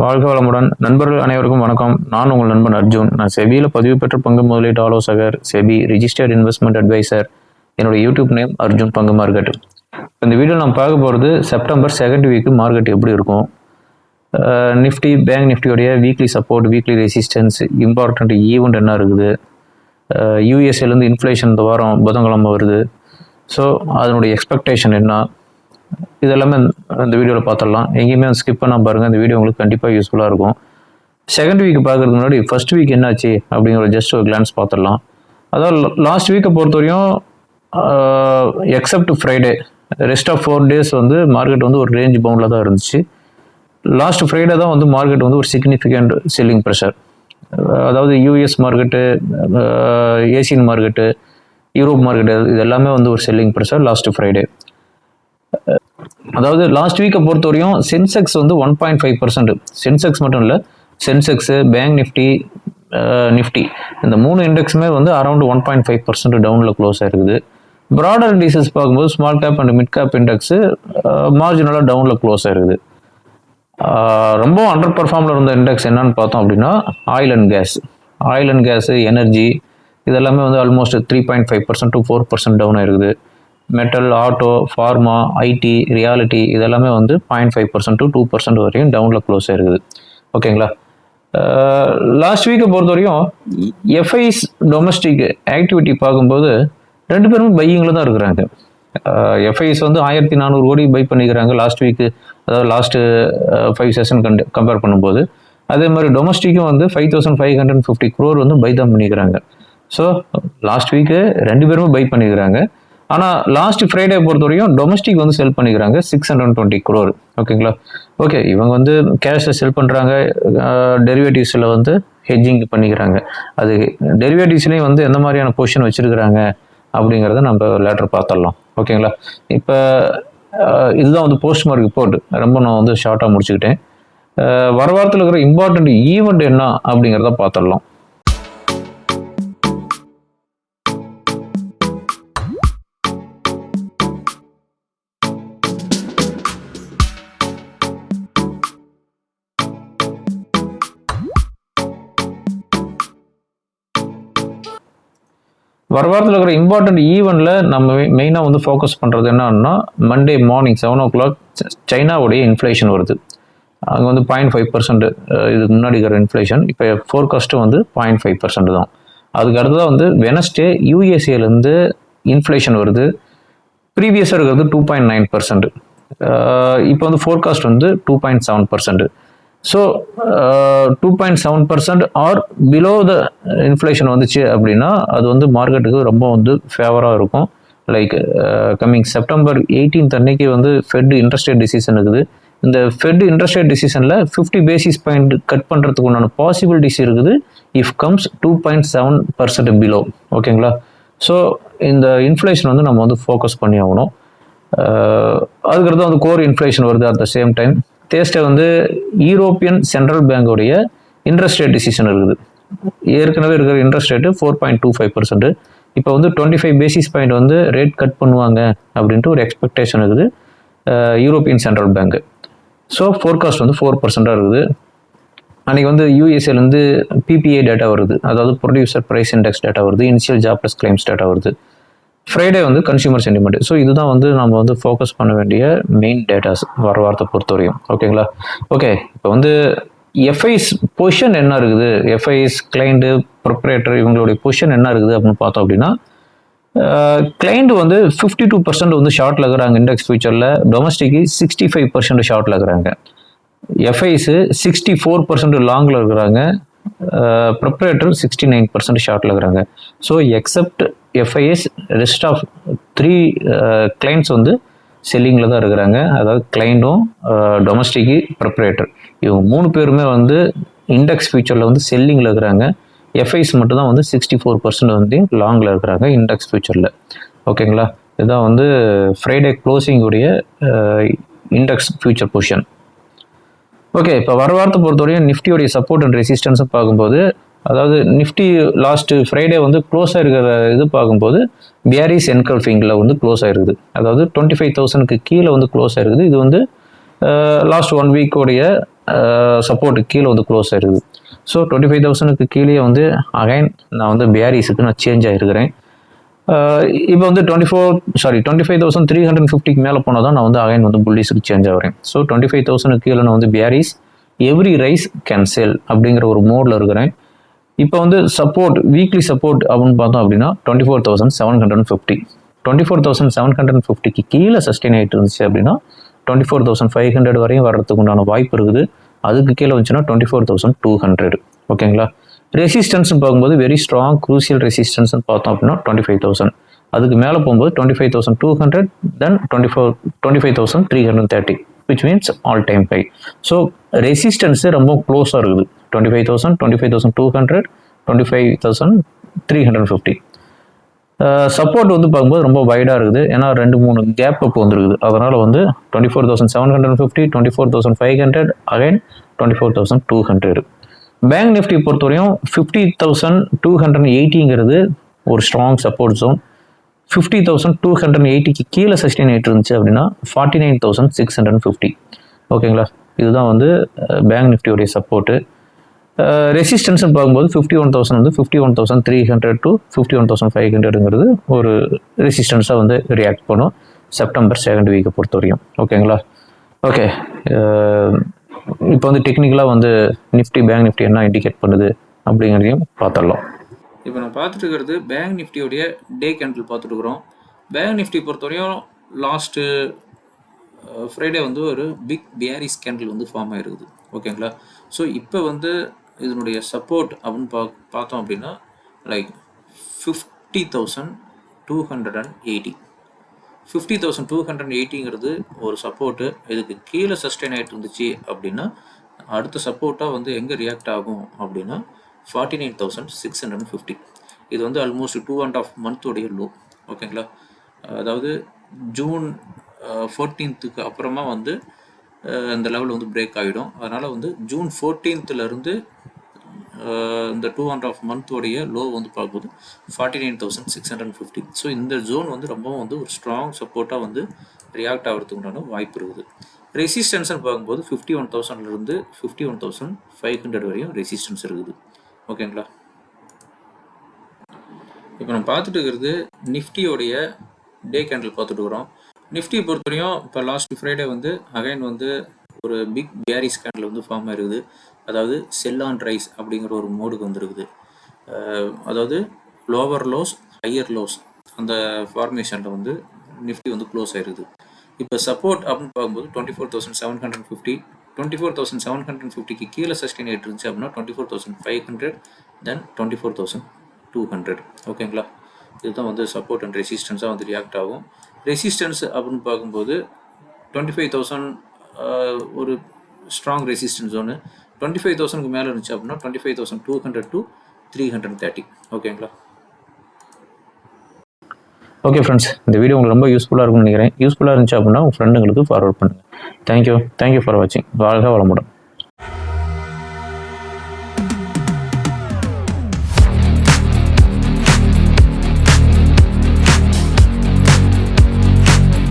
வாழ்க வளமுடன். நண்பர்கள் அனைவருக்கும் வணக்கம். நான் உங்கள் நண்பன் அர்ஜுன். நான் செபியில் பதிவு பெற்ற பங்கு முதலீட்டு ஆலோசகர் செபி ரிஜிஸ்டர்ட் இன்வெஸ்ட்மெண்ட் அட்வைசர் என்னோட யூடியூப் நேம் அர்ஜுன் பங்கு மார்க்கெட் இந்த வீடியோ நான் பார்க்க போகிறது செப்டம்பர் செகண்ட் வீக்கு மார்க்கெட் எப்படி இருக்கும்? Nifty bank நிஃப்டியோடைய weekly support weekly resistance important event என்ன இருக்குது? யூஎஸ்ஏலேருந்து இன்ஃப்ளேஷன் இந்த வாரம் புதன்கிழமை வருது. ஸோ அதனுடைய எக்ஸ்பெக்டேஷன் என்ன? இதெல்லாமே இந்த வீடியோவில் பார்த்துடலாம் எங்கேயுமே ஸ்கிப் பண்ணால் பாருங்கள் இந்த வீடியோ உங்களுக்கு கண்டிப்பாக யூஸ்ஃபுல்லாக இருக்கும். செகண்ட் வீக் பார்க்கறதுக்கு முன்னாடி ஃபர்ஸ்ட் வீக் என்னாச்சு அப்படிங்கிற ஜஸ்ட் ஒரு கிளான்ஸ் பார்த்துடலாம் அதாவது லாஸ்ட் வீக்கை பொறுத்தவரையும் except Friday rest of four days வந்து மார்க்கெட் வந்து ஒரு ரேஞ்ச் பவுண்டில் தான் இருந்துச்சு. லாஸ்ட் ஃப்ரைடே தான் வந்து மார்க்கெட் வந்து ஒரு சிக்னிஃபிகண்ட் செல்லிங் ப்ரெஷர் அதாவது US market Asian market Europe market இது எல்லாமே வந்து ஒரு செல்லிங் ப்ரெஷர் லாஸ்ட் ஃப்ரைடே அதாவது லாஸ்ட் வீக்கை பொறுத்தவரையும் சென்செக்ஸ் வந்து one point five percent Sensex மட்டும் இல்லை சென்செக்ஸு பேங்க் நிஃப்டி நிஃப்டி இந்த மூணு இண்டெக்ஸுமே வந்து around one point five percent டவுனில் க்ளோஸ் ஆயிருக்குது. ப்ராடர் இண்டீசஸ் பார்க்கும்போது small cap and mid cap index மார்ஜினலாக டவுனில் க்ளோஸ் ஆயிருக்குது. ரொம்ப அண்டர் பர்ஃபார்மில் இருந்த இண்டெக்ஸ் என்னன்னு பார்த்தோம் அப்படின்னா oil and gas oil and gas energy இதெல்லாமே வந்து almost three point five percent to four percent down ஆயிருக்குது. Metal auto pharma IT realty இதெல்லாமே வந்து point five percent to two percent வரையும் டவுனில் க்ளோஸ் ஆயிருக்குது. ஓகேங்களா? லாஸ்ட் வீக்கை பொறுத்த வரையும் எஃப்ஐஸ் டொமஸ்டிக் ஆக்டிவிட்டி பார்க்கும்போது ரெண்டு பேரும் பையிங்கில் தான் இருக்கிறாங்க. எஃப்ஐஸ் வந்து ஆயிரத்தி நானூறு கோடி பை பண்ணிக்கிறாங்க லாஸ்ட் வீக்கு அதாவது லாஸ்ட்டு ஃபைவ் செஷன் கண்டு கம்பேர் பண்ணும்போது. அதே மாதிரி டொமஸ்டிக்கும் வந்து five thousand five hundred fifty crore வந்து பை தான் பண்ணிக்கிறாங்க. ஸோ லாஸ்ட் வீக்கு ரெண்டு பேருமே பை பண்ணிக்கிறாங்க. ஆனால் லாஸ்ட் ஃப்ரைடே பொறுத்தவரையும் டொமஸ்டிக் வந்து செல் பண்ணிக்கிறாங்க சிக்ஸ் ஹண்ட்ரட் டுவெண்ட்டி குரோர் ஓகேங்களா ஓகே இவங்க வந்து கேஷை செல் பண்ணுறாங்க டெரிவேட்டிவ்ஸில் வந்து ஹெட்ஜிங் பண்ணிக்கிறாங்க. அது டெரிவேட்டிவ்ஸ்லேயும் வந்து எந்த மாதிரியான பொசிஷன் வச்சுருக்கிறாங்க அப்படிங்கிறத நம்ம லேட்டர் பார்த்துடலாம். ஓகேங்களா இப்போ இதுதான் வந்து போஸ்ட் மார்க் ரிப்போர்ட் ரொம்ப நான் வந்து ஷார்ட்டாக முடிச்சுக்கிட்டேன். வர வாரத்தில் இருக்கிற இம்பார்ட்டண்ட் ஈவெண்ட் என்ன அப்படிங்கிறத பார்த்துடலாம். வர வாரத்தில் இருக்கிற இம்பார்ட்டண்ட் ஈவெண்ட்டில் நம்ம மெயினாக வந்து ஃபோக்கஸ் பண்ணுறது என்னன்னா Monday morning seven o'clock சைனாவுடைய இன்ஃப்ளேஷன் வருது. அங்கே வந்து பாயிண்ட் ஃபைவ் பர்சன்ட் இதுக்கு முன்னாடி இருக்கிற இன்ஃப்ளேஷன் இப்போ ஃபோர்காஸ்ட்டு வந்து பாயிண்ட் ஃபைவ் பர்சன்ட் தான். அதுக்கு அடுத்ததாக வந்து வெனஸ்டே யூஎஸ்ஏலேருந்து இன்ஃப்ளேஷன் வருது. ப்ரீவியஸாக இருக்கிறது டூ பாயிண்ட் நைன் பர்சன்ட் இப்போ வந்து ஃபோர்காஸ்ட் வந்து two point seven percent so two point seven percent or below the inflation வந்துச்சு அப்படின்னா அது வந்து மார்க்கெட்டுக்கு ரொம்ப வந்து ஃபேவராக இருக்கும். லைக் கம்மிங் செப்டம்பர் 18th அன்னைக்கு வந்து ஃபெட் இன்ட்ரெஸ்ட் ரேட் டிசிஷன் இருக்குது. இந்த ஃபெட் இன்ட்ரெஸ்ட் ரேட் டிசிஷனில் ஃபிஃப்டி பேசிஸ் பாயிண்ட் கட் பண்ணுறதுக்கு உண்டான பாசிபிலிட்டிஸ் இருக்குது. If comes two point seven percent below ஓகேங்களா ஸோ இந்த இன்ஃப்ளேஷன் வந்து நம்ம வந்து ஃபோக்கஸ் பண்ணி ஆகணும். Uh, அதுக்கடுத்து வந்து கோர் இன்ஃப்ளேஷன் வருது அட் த சேம் டைம் தேஸ்ட்டை வந்து யூரோப்பியன் சென்ட்ரல் பேங்கோடைய இன்ட்ரெஸ்ட் ரேட் டிசிஷன் இருக்குது. ஏற்கனவே இருக்கிற interest rate four point two five percent இப்போ வந்து டுவெண்ட்டி ஃபைவ் பேசிஸ் பாயிண்ட் வந்து ரேட் கட் பண்ணுவாங்க அப்படின்ட்டு ஒரு எக்ஸ்பெக்டேஷன் இருக்குது யூரோப்பியன் சென்ட்ரல் பேங்க்கு ஸோ ஃபோர்காஸ்ட் வந்து ஃபோர் பர்சண்ட்டாக இருக்குது. அன்றைக்கி வந்து யூஎஸ்ஏலேருந்து பிபிஐ டேட்டா வருது. அதாவது ப்ரொடியூசர் ப்ரைஸ் இண்டெக்ஸ் டேட்டா வருது. இனிஷியல் ஜாப்லெஸ் கிளைம்ஸ் டேட்டா வருது. ஃப்ரைடே வந்து கன்சியூமர் சென்டிமெண்ட் ஸோ இதுதான் வந்து நம்ம வந்து ஃபோக்கஸ் பண்ண வேண்டிய மெயின் டேட்டாஸ் வர வாரத்தை பொறுத்தவரையும் ஓகேங்களா ஓகே இப்போ வந்து எஃப்ஐஸ் பொசிஷன் என்ன இருக்குது? எஃப்ஐஸ் கிளைண்ட்டு ப்ரொப்ரேட்டர் இவங்களுடைய பொசிஷன் என்ன இருக்குது அப்படின்னு பார்த்தோம் அப்படின்னா கிளைண்ட் வந்து ஃபிஃப்டி டூ பர்சன்ட் வந்து ஷார்ட்டில் இருக்கிறாங்க இண்டெக்ஸ் ஃபியூச்சரில் டொமஸ்டிக்கு சிக்ஸ்டி ஃபைவ் பர்சன்ட் ஷார்ட்டில் இருக்கிறாங்க. எஃப்ஐஸு சிக்ஸ்டி ஃபோர் பர்சன்ட் லாங்கில் இருக்கிறாங்க. ப்ரொப்ரேட்டர் சிக்ஸ்டி நைன் பர்சன்ட் ஷார்ட்டில் இருக்கிறாங்க. So except FIS rest of three clients வந்து செல்லிங்கில் தான் இருக்கிறாங்க. அதாவது கிளைண்ட்டும் டொமஸ்டிக்கு ப்ரிப்பரேட்டர் இவங்க மூணு பேருமே வந்து இண்டெக்ஸ் ஃபியூச்சரில் வந்து செல்லிங்கில் இருக்கிறாங்க. எஃப்ஐஸ் மட்டும் தான் வந்து சிக்ஸ்டி ஃபோர் பர்சன்ட் வந்து லாங்கில் இருக்கிறாங்க இண்டெக்ஸ் ஃபியூச்சரில் ஓகேங்களா இதுதான் வந்து ஃப்ரைடே க்ளோசிங்குடைய இண்டெக்ஸ் ஃபியூச்சர் பொசிஷன் ஓகே இப்போ வர வாரத்தை பொறுத்தவரையும் நிஃப்டியோடைய சப்போர்ட் அண்ட் ரெசிஸ்டன்ஸும் பார்க்கும்போது அதாவது நிஃப்டி லாஸ்ட் ஃப்ரைடே வந்து க்ளோஸ் ஆகிருக்கிற இது பார்க்கும்போது பியாரிஸ் என்கல்ஃபிங்கில் வந்து க்ளோஸ் ஆகிருக்குது அதாவது டுவெண்ட்டி ஃபைவ் தௌசண்ட்க்கு கீழே வந்து க்ளோஸ் ஆகிருக்குது இது வந்து லாஸ்ட் ஒன் வீக்கோடைய சப்போர்ட்டுக்கு கீழே வந்து க்ளோஸ் ஆகிருக்குது ஸோ டுவெண்ட்டி ஃபைவ் தௌசண்ட்க்கு கீழே வந்து அகைன் நான் வந்து பியாரிஸுக்கு நான் சேஞ்ச் ஆகிருக்கிறேன் இப்போ வந்து twenty four sorry twenty five thousand three hundred ஃபிஃப்டிக்கு மேலே போனால் தான் நான் வந்து அகைன் வந்து புல்லிஸுக்கு சேஞ்ச் ஆகிறேன். ஸோ டுவெண்ட்டி ஃபைவ் தௌசண்ட் கீழே நான் வந்து பியாரிஸ் எவ்ரி ரைஸ் கேன்சல் அப்படிங்கிற ஒரு மோடில் இருக்கிறேன். இப்போ வந்து சப்போர்ட் வீக்லி சப்போர்ட் அப்படின்னு பார்த்தோம் அப்படின்னா twenty four thousand seven hundred fifty twenty four thousand seven hundred ஃபிஃப்டிக்கு கீழே சஸ்டெயின் ஆகிட்டு இருந்துச்சு அப்படின்னா twenty four thousand five hundred வரையும் வர்றதுக்கு உண்டான வாய்ப்பு இருக்குது. அதுக்கு கீழே வந்துச்சுன்னா twenty four thousand two hundred ஓகேங்களா ரெசிஸ்டன்ஸ்னு பார்க்கும்போது வெரி ஸ்ட்ராங் க்ரூசியல் ரெசிஸ்டன்ஸ்னு பார்த்தோம் அப்படின்னா டுவெண்ட்டி ஃபைவ் தௌசண்ட் அதுக்கு மேலே போகும்போது twenty five thousand two hundred then twenty four twenty five thousand three hundred thirty which means all time high so resistance ரொம்ப க்ளோஸாக இருக்குது. Twenty five thousand twenty five thousand two hundred twenty five thousand three hundred fifty support வந்து பார்க்கும்போது ரொம்ப வைடாக இருக்குது. ஏன்னா ரெண்டு மூணு கேப் அப் வந்துருக்குது. அதனால் வந்து twenty four thousand seven hundred fifty twenty four thousand five hundred again twenty four thousand two hundred bank Nifty பொறுத்தவரையும் ஃபிஃப்டி தௌசண்ட் டூ ஹண்ட்ரட் எயிட்டிங்கிறது ஒரு strong support zone fifty thousand two hundred எயிட்டிக்கு கீழே sustain ஆகிட்டு இருந்துச்சு அப்படின்னா forty nine thousand six hundred fifty ஓகேங்களா இதுதான் வந்து பேங்க் நிஃப்டியோடைய சப்போர்ட்டு ரெசிஸ்டன்ஸ்னு பார்க்கும்போது ஃபிஃப்டி ஒன் தௌசண்ட் வந்து fifty one thousand three hundred to fifty one thousand five ஹண்ட்ரடுங்கிறது ஒரு ரெசிஸ்டன்ஸாக வந்து ரியாக்ட் பண்ணும். செப்டம்பர் செகண்ட் வீக்கை பொறுத்த வரையும் ஓகேங்களா ஓகே இப்போ வந்து டெக்னிக்கலாக வந்து நிஃப்டி பேங்க் நிஃப்டி என்ன இண்டிகேட் பண்ணுது அப்படிங்கிறதையும் பார்த்துடலாம். இப்போ நான் பார்த்துட்டு இருக்கிறது பேங்க் நிஃப்டியோடைய டே கேண்டில் பார்த்துட்டு இருக்கிறோம். பேங்க் நிஃப்டி பொறுத்தவரையும் லாஸ்ட்டு ஃப்ரைடே வந்து ஒரு பிக் பியாரிஸ் கேண்டில் வந்து ஃபார்ம் ஆகிருக்குது ஓகேங்களா ஸோ இப்போ வந்து இதனுடைய சப்போர்ட் அப்படின்னு பா பார்த்தோம் அப்படின்னா like fifty thousand two hundred and eighty fifty thousand two hundred எயிட்டிங்கிறது ஒரு சப்போர்ட்டு இதுக்கு கீழே சஸ்டெயின் ஆகிட்டு இருந்துச்சு அப்படின்னா அடுத்த சப்போர்ட்டாக வந்து எங்கே ரியாக்ட் ஆகும் அப்படின்னா forty nine thousand six hundred fifty இது வந்து ஆல்மோஸ்ட் டூ அண்ட் ஆஃப் மந்த்தோடைய லோ ஓகேங்களா அதாவது ஜூன் ஃபோர்டீன்த்துக்கு அப்புறமா வந்து இந்த லெவல் வந்து பிரேக் ஆகிடும் அதனால் வந்து ஜூன் ஃபோர்டீன்த்துலேருந்து இந்த டூ அண்ட் ஆஃப் மந்த்தோடைய லோ வந்து பார்க்கும்போது forty nine thousand six hundred fifty so இந்த ஜோன் வந்து ரொம்பவும் வந்து ஒரு ஸ்ட்ராங் சப்போர்ட்டாக வந்து ரியாக்ட் ஆகிறதுக்கு உண்டான வாய்ப்பு இருக்குது. ரெசிஸ்டன்ஸ்னு பார்க்கும்போது ஃபிஃப்டி ஒன் தௌசண்ட்லேருந்து fifty one thousand five hundred வரையும் ரெசிஸ்டன்ஸ் இருக்குது. ஓகேங்களா இப்போ நம்ம பார்த்துட்டு இருக்கிறது நிஃப்டியோடைய டே கேண்டில் பார்த்துட்டு வரோம் நிஃப்டி பொறுத்தவரையும் இப்போ லாஸ்ட் ஃப்ரைடே வந்து அகைன் வந்து ஒரு பிக் பேரிஸ் கேண்டில் வந்து ஃபார்ம் ஆயிருக்குது. அதாவது செல் ஆன் ரைஸ் அப்படிங்கிற ஒரு மோடுக்கு வந்துருக்குது. அதாவது லோவர் லோஸ் ஹையர் லோஸ் அந்த ஃபார்மேஷனில் வந்து நிஃப்டி வந்து க்ளோஸ் ஆயிருக்குது. இப்போ சப்போர்ட் அப்படின்னு பார்க்கும்போது twenty four thousand seven hundred fifty twenty four thousand seven hundred ஃபிஃப்டிக்கு கீழே சஸ்டெயின் ஆகிட்டு இருந்துச்சு அப்படின்னா twenty four thousand five hundred then twenty four thousand two hundred ஓகேங்களா? இதுதான் வந்து சப்போர்ட் அண்ட் ரெசிஸ்டன்ஸாக வந்து ரியாக்ட் ஆகும். ரெசிஸ்டன்ஸ் அப்படின்னு பார்க்கும்போது டுவெண்ட்டி ஃபைவ் தௌசண்ட் ஒரு ஸ்ட்ராங் ரெசிஸ்டன்ஸ் ஒன்று டுவெண்ட்டி ஃபைவ் தௌசண்ட்க்கு மேலே இருந்துச்சு அப்படின்னா twenty five thousand two hundred to three hundred thirty ஓகேங்களா ஓகே ஃப்ரெண்ட்ஸ் இந்த வீடியோ உங்களுக்கு ரொம்ப யூஸ்ஃபுல்லாக இருக்கும்னு நினைக்கிறேன். யூஸ்ஃபுல்லாக இருந்துச்சு அப்படின்னா உங்கள் ஃப்ரெண்டுங்களுக்கு ஃபார்வர்ட் பண்ணுங்கள் thank you thank you for வாட்சிங் வாழ்க வளமுடன்.